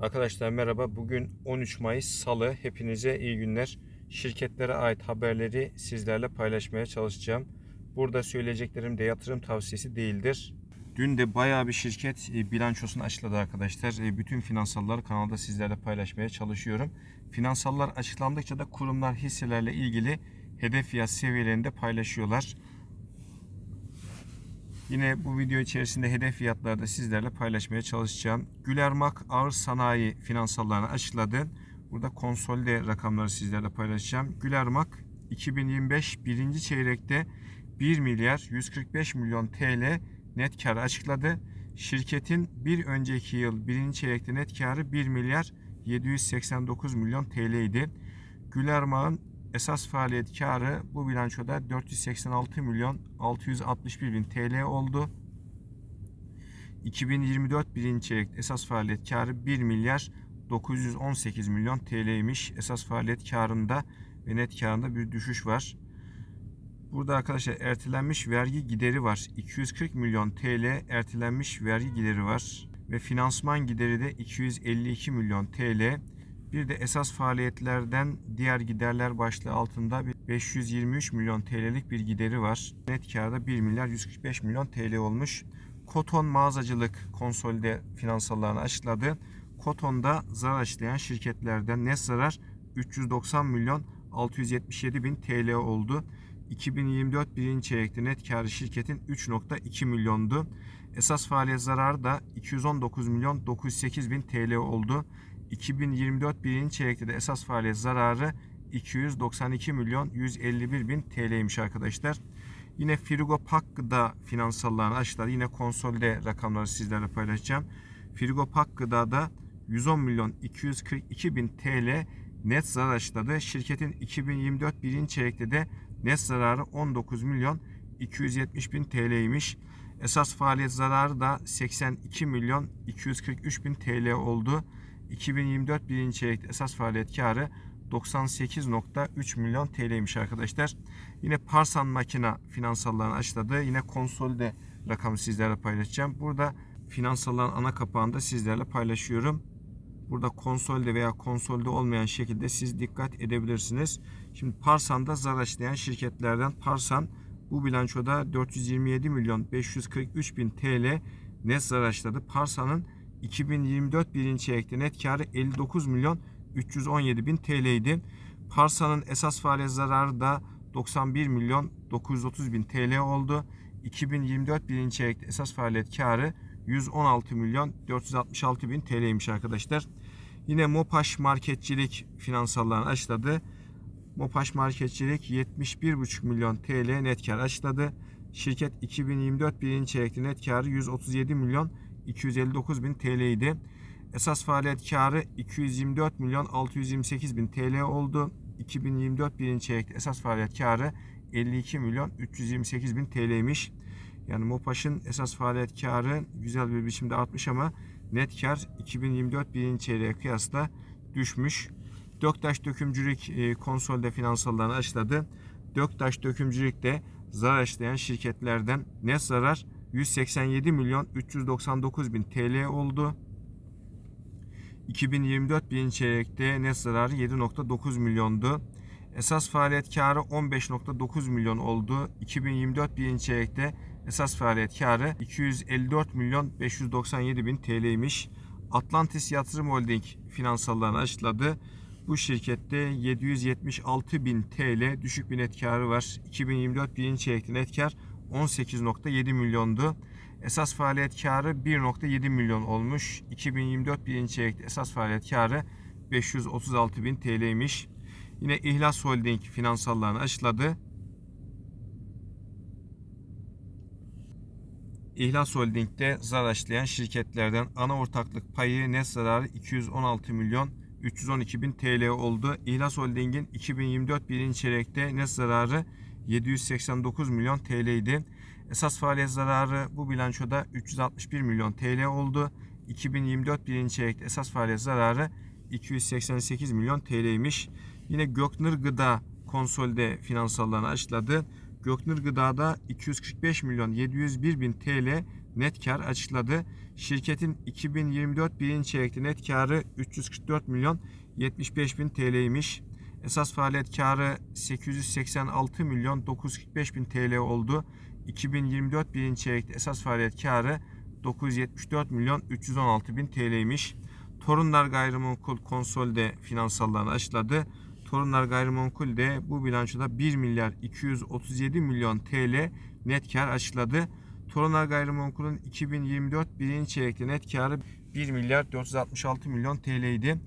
Arkadaşlar merhaba. Bugün 13 Mayıs Salı. Hepinize iyi günler. Şirketlere ait haberleri sizlerle paylaşmaya çalışacağım. Burada söyleyeceklerim de yatırım tavsiyesi değildir. Dün de bayağı bir şirket e, bilançosunu açıkladı arkadaşlar. E, Bütün finansalları kanalda sizlerle paylaşmaya çalışıyorum. Finansallar açıklandıkça da kurumlar hisselerle ilgili hedef fiyat seviyelerinde paylaşıyorlar. Yine bu video içerisinde hedef fiyatları da sizlerle paylaşmaya çalışacağım. Gülermak Ağır Sanayi finansallarını açıkladı. Burada konsolide rakamları sizlerle paylaşacağım. Gülermak 2025 birinci çeyrekte 1 milyar 145 milyon TL net kar açıkladı. Şirketin bir önceki yıl birinci çeyrekte net karı 1 milyar 789 milyon TL idi. Gülermak'ın esas faaliyet karı bu bilançoda 486 milyon 661 bin TL oldu. 2024 birinci çeyrek esas faaliyet karı 1 milyar 918 milyon TL'ymiş. Esas faaliyet karında ve net karında bir düşüş var. Burada arkadaşlar ertelenmiş vergi gideri var. 240 milyon TL ertelenmiş vergi gideri var. Ve finansman gideri de 252 milyon TL. Bir de esas faaliyetlerden diğer giderler başlığı altında bir 523 milyon TL'lik bir gideri var. Net karda 1 milyar 145 milyon TL olmuş. Koton mağazacılık konsolide finansallarını açıkladı. Koton'da zarar açlayan şirketlerden net zarar 390 milyon 677 bin TL oldu. 2024 birinci çeyrekte net karı şirketin 3.2 milyondu. Esas faaliyet zararı da 219 milyon 908 bin TL oldu. 2024 birinci çeyrekte de esas faaliyet zararı 292 milyon 151 bin TL'ymiş arkadaşlar. Yine Frigo Pak Gıda finansallarını açtılar. Yine konsolde rakamları sizlerle paylaşacağım. Frigo Pak Gıda'da 110 milyon 242 bin TL net zarar açıkladı. Şirketin 2024 birinci çeyrekte de net zararı 19 milyon 270 bin TL'ymiş. Esas faaliyet zararı da 82 milyon 243 bin TL oldu. 2024 birinci çeyrekte esas faaliyet karı 98.3 milyon TL'ymiş arkadaşlar. Yine Parsan Makina finansallarını açıkladı. Yine konsolde rakamı sizlerle paylaşacağım. Burada finansalların ana kapağını da sizlerle paylaşıyorum. Burada konsolde veya konsolde olmayan şekilde siz dikkat edebilirsiniz. Şimdi Parsan'da zarar açlayan şirketlerden Parsan bu bilançoda 427 milyon 543 bin TL net zarar açladı. Parsan'ın 2024 birinci çeyrekte net karı 59 milyon 317 bin TL idi. Parsa'nın esas faaliyet zararı da 91 milyon 930 bin TL oldu. 2024 birinci çeyrekte esas faaliyet karı 116 milyon 466 bin TL'ymiş arkadaşlar. Yine Mopaş Marketçilik finansallarını açıkladı. Mopaş Marketçilik 71,5 milyon TL net kar açıkladı. Şirket 2024 birinci çeyrekte net karı 137 milyon 259 bin TL idi. Esas faaliyet karı 224 milyon 628 bin TL oldu. 2024 birinci çeyrekte esas faaliyet karı 52 milyon 328 bin TL'ymiş. Yani Mopaş'ın esas faaliyet karı güzel bir biçimde artmış ama net kar 2024 birinci çeyreğe kıyasla düşmüş. Döktaş Dökümcülük e, konsolde finansallarını açıkladı. Döktaş Dökümcülük'te zarar açlayan şirketlerden net zarar 187 milyon 399 bin TL oldu. 2024 birinci çeyrekte net zararı 7.9 milyondu. Esas faaliyet karı 15.9 milyon oldu. 2024 birinci çeyrekte esas faaliyet karı 254 milyon 597 bin TL'ymiş. Atlantis Yatırım Holding finansallarını açıkladı. Bu şirkette 776 bin TL düşük bir net karı var. 2024 birinci çeyrekte net kar 18.7 milyondu. Esas faaliyet karı 1.7 milyon olmuş. 2024 birinci çeyrekte esas faaliyet karı 536 bin TL'ymiş. Yine İhlas Holding finansallarını açıkladı. İhlas Holding'de zarar açlayan şirketlerden ana ortaklık payı net zararı 216 milyon 312 bin TL oldu. İhlas Holding'in 2024 birinci çeyrekte net zararı 789 milyon TL idi. Esas faaliyet zararı bu bilançoda 361 milyon TL oldu. 2024 birinci çeyrekte esas faaliyet zararı 288 milyon TL'ymiş. Yine Göknur Gıda konsolde finansallarını açıkladı. Göknur Gıda'da 245 milyon 701 bin TL net kar açıkladı. Şirketin 2024 birinci çeyrekte net karı 344 milyon 75 bin TL'ymiş. Esas faaliyet karı 886 milyon 945 bin TL oldu. 2024 birinci çeyrekte esas faaliyet karı 974 milyon 316 bin TL'ymiş. Torunlar Gayrimenkul konsolde finansallarını açıkladı. Torunlar Gayrimenkul de bu bilançoda 1 milyar 237 milyon TL net kar açıkladı. Torunlar Gayrimenkul'ün 2024 birinci çeyrekte net karı 1 milyar 466 milyon TL idi.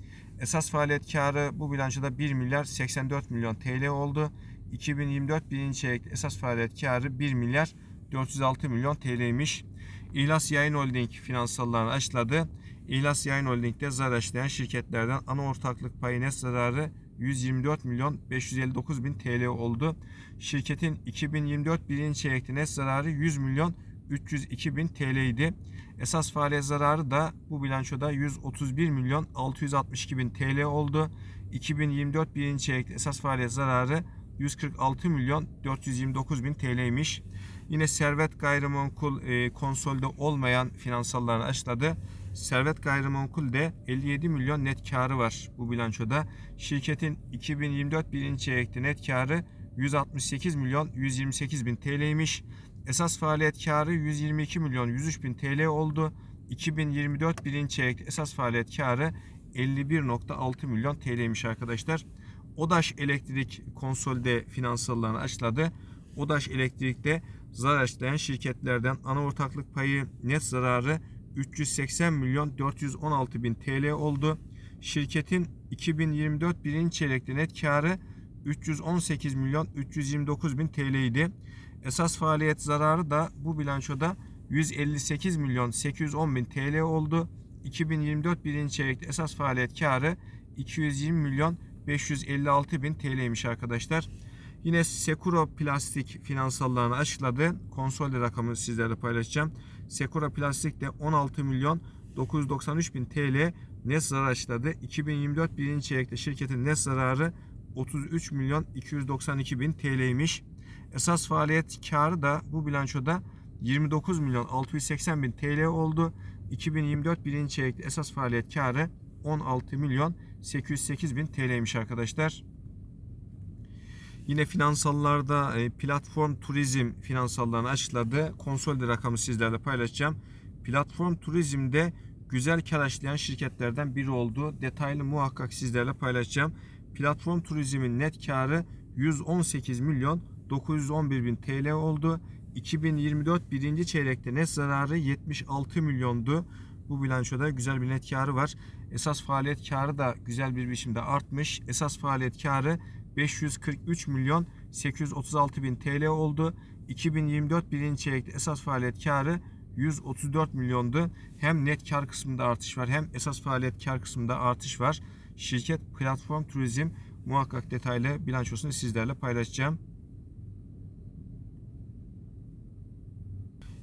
Esas faaliyet karı bu bilançoda 1 milyar 84 milyon TL oldu. 2024 birinci çeyrekte esas faaliyet karı 1 milyar 406 milyon TL'ymiş. İhlas Yayın Holding finansallarını açıkladı. İhlas Yayın Holding'de zarar açlayan şirketlerden ana ortaklık payı net zararı 124 milyon 559 bin TL oldu. Şirketin 2024 birinci çeyrekte net zararı 100 milyon 302 bin TL idi. Esas faaliyet zararı da bu bilançoda 131 milyon 662 bin TL oldu. 2024 birinci çeyrekte esas faaliyet zararı 146 milyon 429 bin TL'ymiş. Yine Servet Gayrimenkul e, konsolde olmayan finansallarını açıkladı. Servet Gayrimenkul de 57 milyon net karı var bu bilançoda. Şirketin 2024 birinci çeyrekte net karı 168 milyon 128 bin TL'ymiş. Esas faaliyet karı 122 milyon 103 bin TL oldu. 2024 birinci çeyrekte esas faaliyet karı 51.6 milyon TL'ymiş arkadaşlar. Odaş Elektrik konsolde finansallarını açıkladı. Odaş Elektrik'te zarar açlayan şirketlerden ana ortaklık payı net zararı 380 milyon 416 bin TL oldu. Şirketin 2024 birinci çeyrekte net karı 318 milyon 329 bin TL idi. Esas faaliyet zararı da bu bilançoda 158 milyon 810 bin TL oldu. 2024 birinci çeyrekte esas faaliyet karı 220 milyon 556 bin TL'ymiş arkadaşlar. Yine Sekuro Plastik finansallarını açıkladı. Konsolde rakamı sizlerle paylaşacağım. Sekuro Plastik de 16 milyon 993 bin TL net zarar açıkladı. 2024 birinci çeyrekte şirketin net zararı 33 milyon 292 bin TL'ymiş. Esas faaliyet karı da bu bilançoda 29 milyon 680 bin TL oldu. 2024 birinci çeyrekte esas faaliyet karı 16 milyon 808 bin TL'ymiş arkadaşlar. Yine finansallarda e, platform turizm finansallarını açıkladı. Konsolde rakamı sizlerle paylaşacağım. Platform turizmde güzel kar şirketlerden biri oldu. Detaylı muhakkak sizlerle paylaşacağım. Platform turizmin net karı 118 milyon 911 bin TL oldu. 2024 birinci çeyrekte net zararı 76 milyondu. Bu bilançoda güzel bir net karı var. Esas faaliyet karı da güzel bir biçimde artmış. Esas faaliyet karı 543 milyon 836 bin TL oldu. 2024 birinci çeyrekte esas faaliyet karı 134 milyondu. Hem net kar kısmında artış var hem esas faaliyet kar kısmında artış var. Şirket Platform Turizm muhakkak detaylı bilançosunu sizlerle paylaşacağım.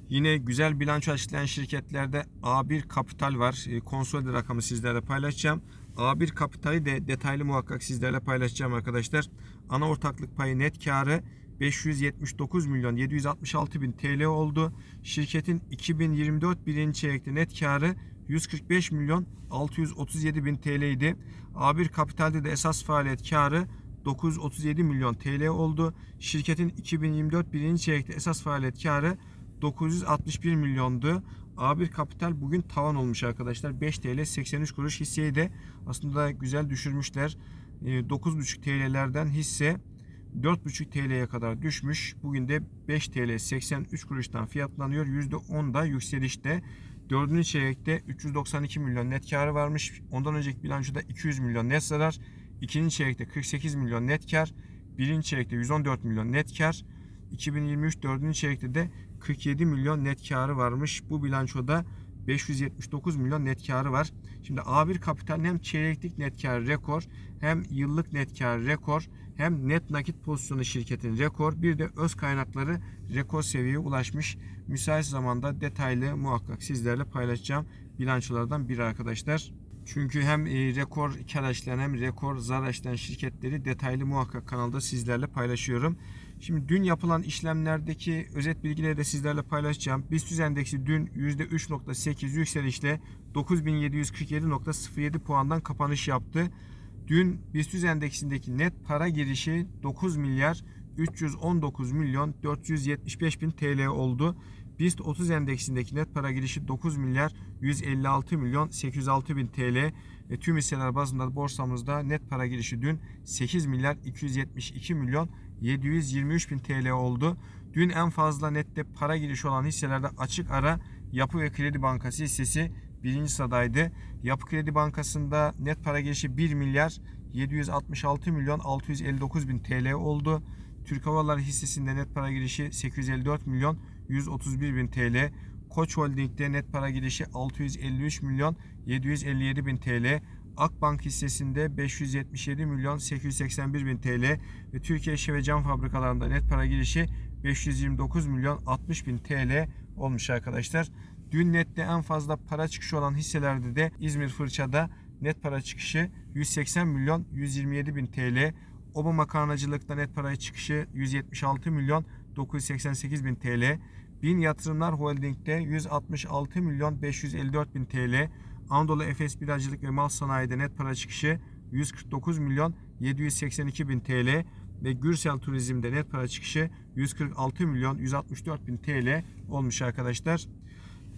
Yine güzel bilanço açıklayan şirketlerde A1 Kapital var. E, Konsolide rakamı sizlerle paylaşacağım. A1 Kapital'i de detaylı muhakkak sizlerle paylaşacağım arkadaşlar. Ana ortaklık payı net karı 579 milyon 766 bin TL oldu. Şirketin 2024 birinci çeyrekte net karı 145 milyon 637 bin TL idi. A1 Kapital'de de esas faaliyet karı 937 milyon TL oldu. Şirketin 2024 birinci çeyrekte esas faaliyet karı 961 milyondu. A1 Kapital bugün tavan olmuş arkadaşlar. 5 TL 83 kuruş hisseyi de aslında güzel düşürmüşler. 9,5 TL'lerden hisse 4,5 TL'ye kadar düşmüş. Bugün de 5 TL 83 kuruştan fiyatlanıyor. %10 da yükselişte. Dördüncü çeyrekte 392 milyon net karı varmış. Ondan önceki bilançoda 200 milyon net zarar. İkinci çeyrekte 48 milyon net kar. Birinci çeyrekte 114 milyon net kar. 2023 dördüncü çeyrekte de 47 milyon net karı varmış. Bu bilançoda 579 milyon net karı var. Şimdi A1 Kapital'in hem çeyreklik net kar rekor hem yıllık net kar rekor hem net nakit pozisyonu şirketin rekor bir de öz kaynakları rekor seviyeye ulaşmış. Müsait zamanda detaylı muhakkak sizlerle paylaşacağım bilançolardan biri arkadaşlar. Çünkü hem e, rekor kar açlayan hem rekor zarar açlayan şirketleri detaylı muhakkak kanalda sizlerle paylaşıyorum. Şimdi dün yapılan işlemlerdeki özet bilgileri de sizlerle paylaşacağım. BIST endeksi dün %3.8 yükselişle 9747.07 puandan kapanış yaptı. Dün BIST endeksindeki net para girişi 9 milyar 319 milyon 475 bin TL oldu. BIST 30 endeksindeki net para girişi 9 milyar 156 milyon 806 bin TL ve tüm hisseler bazında borsamızda net para girişi dün 8 milyar 272 milyon 723 bin TL oldu. Dün en fazla nette para girişi olan hisselerde açık ara Yapı ve Kredi Bankası hissesi birinci sıradaydı. Yapı Kredi Bankası'nda net para girişi 1 milyar 766 milyon 659 bin TL oldu. Türk Hava Yolları hissesinde net para girişi 854 milyon 131 bin TL. Koç Holding'de net para girişi 653 milyon 757 bin TL. Akbank hissesinde 577 milyon 881 bin TL ve Türkiye Şişe ve Cam Fabrikalarında net para girişi 529 milyon 60 bin TL olmuş arkadaşlar. Dün nette en fazla para çıkışı olan hisselerde de İzmir Fırça'da net para çıkışı 180 milyon 127 bin TL. Oba makarnacılıkta net para çıkışı 176 milyon 988 bin TL. Bin Yatırımlar Holding'de 166 milyon 554 bin TL. Anadolu Efes Biracılık ve Mal Sanayi'de net para çıkışı 149 milyon 782 bin TL ve Gürsel Turizm'de net para çıkışı 146 milyon 164 bin TL olmuş arkadaşlar.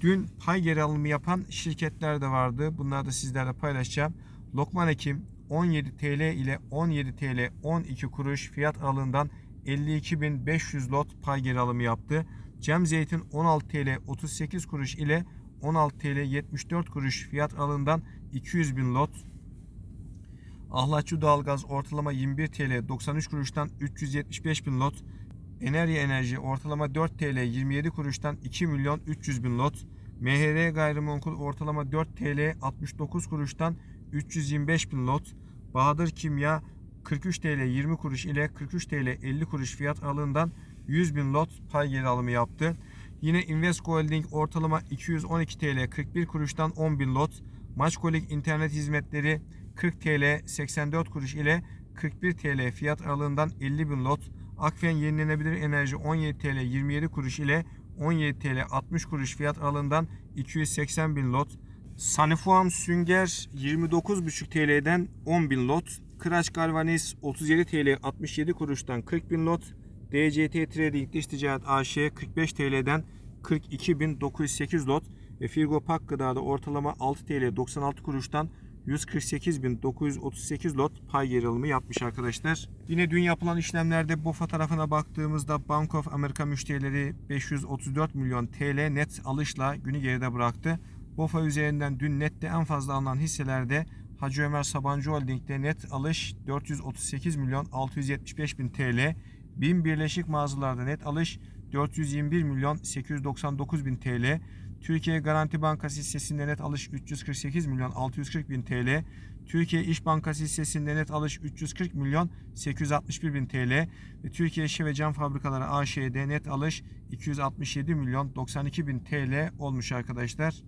Dün pay geri alımı yapan şirketler de vardı. Bunları da sizlerle paylaşacağım. Lokman Ekim 17 TL ile 17 TL 12 kuruş fiyat aralığından 52.500 lot pay geri alımı yaptı. Cem Zeytin 16 TL 38 kuruş ile 16 TL 74 kuruş fiyat aralığından 200 bin lot. Ahlatçı doğalgaz ortalama 21 TL 93 kuruştan 375 bin lot. Enerji Enerji ortalama 4 TL 27 kuruştan 2 milyon 300 bin lot. MHR gayrimenkul ortalama 4 TL 69 kuruştan 325 bin lot. Bahadır Kimya 43 TL 20 kuruş ile 43 TL 50 kuruş fiyat aralığından 100 bin lot pay geri alımı yaptı. Yine Invesco Holding ortalama 212 TL 41 kuruştan 10 bin lot. Maçkolik internet hizmetleri 40 TL 84 kuruş ile 41 TL fiyat aralığından 50 bin lot. Akfen yenilenebilir enerji 17 TL 27 kuruş ile 17 TL 60 kuruş fiyat aralığından 280 bin lot. Sanifuam Sünger 29,5 TL'den 10 bin lot. Kıraç Galvaniz 37 TL 67 kuruştan 40 bin lot. DCT Trading Dış Ticaret AŞ 45 TL'den 42.908 lot ve Firgo Pak Gıda'da ortalama 6 TL 96 kuruştan 148.938 lot pay geri alımı yapmış arkadaşlar. Yine dün yapılan işlemlerde BOFA tarafına baktığımızda Bank of America müşterileri 534 milyon TL net alışla günü geride bıraktı. BOFA üzerinden dün nette en fazla alınan hisselerde Hacı Ömer Sabancı Holding'de net alış 438 milyon 675 bin TL. BİM Birleşik Mağazalarda net alış 421 milyon 899 bin TL. Türkiye Garanti Bankası hissesinde net alış 348 milyon 640 bin TL. Türkiye İş Bankası hissesinde net alış 340 milyon 861 bin TL. Ve Türkiye Şişe ve Cam Fabrikaları AŞ'de net alış 267 milyon 92 bin TL olmuş arkadaşlar.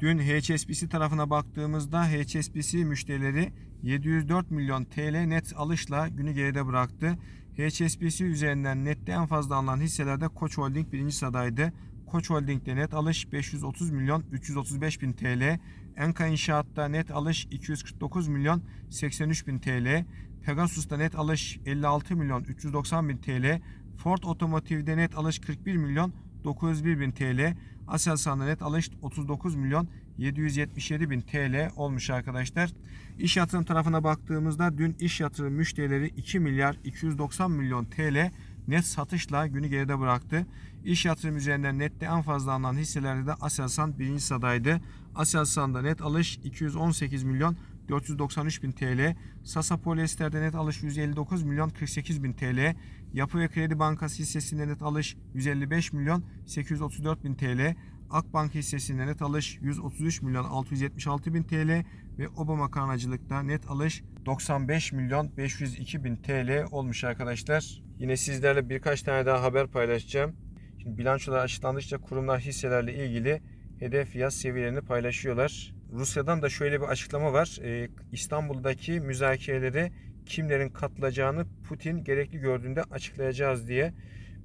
Dün HSBC tarafına baktığımızda HSBC müşterileri 704 milyon TL net alışla günü geride bıraktı. HSBC üzerinden nette en fazla alınan hisselerde Koç Holding birinci sıradaydı. Koç Holding'de net alış 530 milyon 335 bin TL. Enka İnşaat'ta net alış 249 milyon 83 bin TL. Pegasus'ta net alış 56 milyon 390 bin TL. Ford Otomotiv'de net alış 41 milyon 901 bin TL. Aselsan'da net alış 39 milyon 777 bin TL olmuş arkadaşlar. İş yatırım tarafına baktığımızda dün iş yatırım müşterileri 2 milyar 290 milyon TL net satışla günü geride bıraktı. İş yatırım üzerinden nette en fazla alınan hisselerde de Aselsan birinci sıradaydı. Aselsan'da net alış 218 milyon 493 bin TL. Sasa Polyester'de net alış 159 milyon 48 bin TL. Yapı ve Kredi Bankası hissesinde net alış 155 milyon 834 bin TL. Akbank hissesinde net alış 133 milyon 676 bin TL ve Oba Makarnacılık'ta net alış 95 milyon 502 bin TL olmuş arkadaşlar. Yine sizlerle birkaç tane daha haber paylaşacağım. Şimdi bilançolar açıklandıkça kurumlar hisselerle ilgili hedef fiyat seviyelerini paylaşıyorlar. Rusya'dan da şöyle bir açıklama var. Ee, İstanbul'daki müzakereleri kimlerin katılacağını Putin gerekli gördüğünde açıklayacağız diye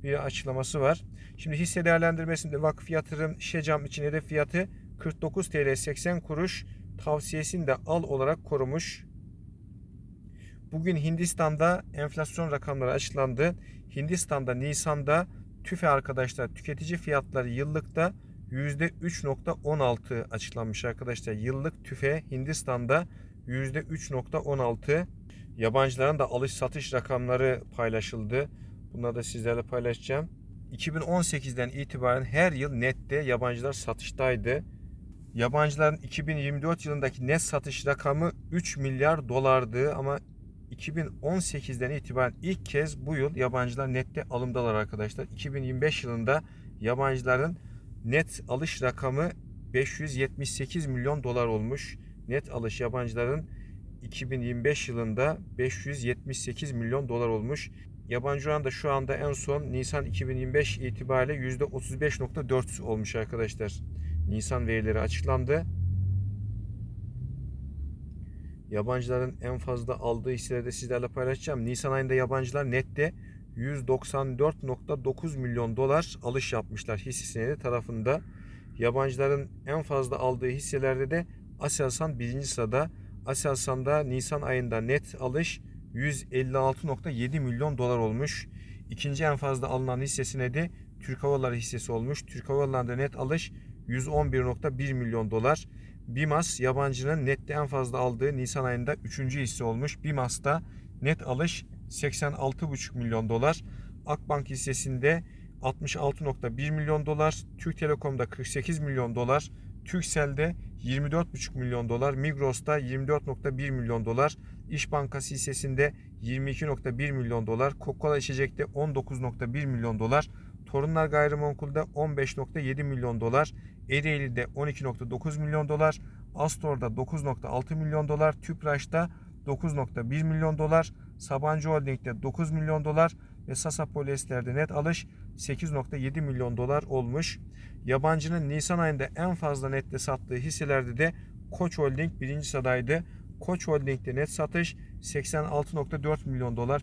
bir açıklaması var. Şimdi hisse değerlendirmesinde vakıf yatırım Şecam için hedef fiyatı 49 TL 80 kuruş tavsiyesini de al olarak korumuş. Bugün Hindistan'da enflasyon rakamları açıklandı. Hindistan'da Nisan'da TÜFE arkadaşlar tüketici fiyatları yıllıkta %3.16 açıklanmış arkadaşlar. Yıllık TÜFE Hindistan'da %3.16. Yabancıların da alış satış rakamları paylaşıldı. Bunları da sizlerle paylaşacağım. 2018'den itibaren her yıl nette yabancılar satıştaydı. Yabancıların 2024 yılındaki net satış rakamı 3 milyar dolardı ama 2018'den itibaren ilk kez bu yıl yabancılar nette alımdalar arkadaşlar. 2025 yılında yabancıların net alış rakamı 578 milyon dolar olmuş. Net alış yabancıların 2025 yılında 578 milyon dolar olmuş. Yabancı oran da şu anda en son Nisan 2025 itibariyle %35.4 olmuş arkadaşlar. Nisan verileri açıklandı. Yabancıların en fazla aldığı hisseleri de sizlerle paylaşacağım. Nisan ayında yabancılar nette 194.9 milyon dolar alış yapmışlar hisse senedi tarafında. Yabancıların en fazla aldığı hisselerde de Aselsan birinci sırada. Aselsan'da Nisan ayında net alış 156.7 milyon dolar olmuş. İkinci en fazla alınan hissesine de Türk Hava hissesi olmuş. Türk Hava net alış 111.1 milyon dolar. Bimas yabancının nette en fazla aldığı Nisan ayında 3. hisse olmuş. Bimas'ta net alış 86,5 milyon dolar. Akbank hissesinde 66.1 milyon dolar. Türk Telekom'da 48 milyon dolar. Turkcell'de 24,5 milyon dolar. Migros'ta 24.1 milyon dolar. İş Bankası hissesinde 22.1 milyon dolar. Coca-Cola içecekte 19.1 milyon dolar. Torunlar Gayrimenkul'da 15.7 milyon dolar. Ereğli'de 12.9 milyon dolar. Astor'da 9.6 milyon dolar. Tüpraş'ta 9.1 milyon dolar. Sabancı Holding'de 9 milyon dolar ve Sasa Polyester'de net alış 8.7 milyon dolar olmuş. Yabancının Nisan ayında en fazla nette sattığı hisselerde de Koç Holding birinci sıradaydı. Koç Holding'de net satış 86.4 milyon dolar.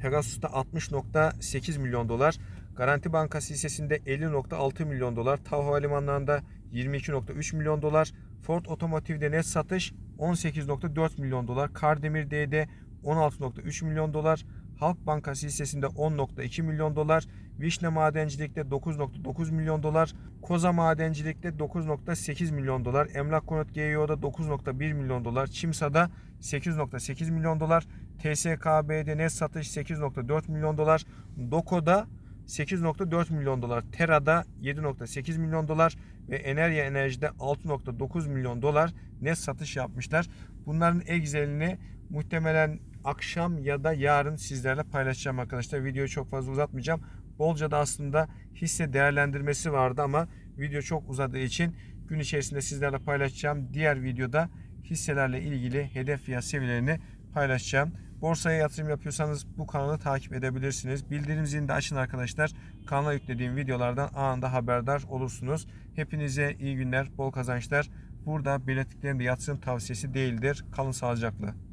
Pegasus'ta 60.8 milyon dolar. Garanti Bankası hissesinde 50.6 milyon dolar. TAV Havalimanları'nda 22.3 milyon dolar. Ford Otomotiv'de net satış 18.4 milyon dolar. Kardemir D'de 16.3 milyon dolar. Halk Bankası hissesinde 10.2 milyon dolar. Vişne Madencilik'te 9.9 milyon dolar. Koza Madencilik'te 9.8 milyon dolar. Emlak Konut GEO'da 9.1 milyon dolar. Çimsa'da 8.8 milyon dolar. TSKB'de net satış 8.4 milyon dolar. Doko'da 8.4 milyon dolar. Tera'da 7.8 milyon dolar ve Enerya Enerji'de 6.9 milyon dolar net satış yapmışlar. Bunların egzelini muhtemelen akşam ya da yarın sizlerle paylaşacağım arkadaşlar. Videoyu çok fazla uzatmayacağım. Bolca da aslında hisse değerlendirmesi vardı ama video çok uzadığı için gün içerisinde sizlerle paylaşacağım. Diğer videoda hisselerle ilgili hedef fiyat seviyelerini paylaşacağım. Borsaya yatırım yapıyorsanız bu kanalı takip edebilirsiniz. Bildirim zilini de açın arkadaşlar. Kanala yüklediğim videolardan anında haberdar olursunuz. Hepinize iyi günler, bol kazançlar. Burada belirttiklerim de yatırım tavsiyesi değildir. Kalın sağlıcakla.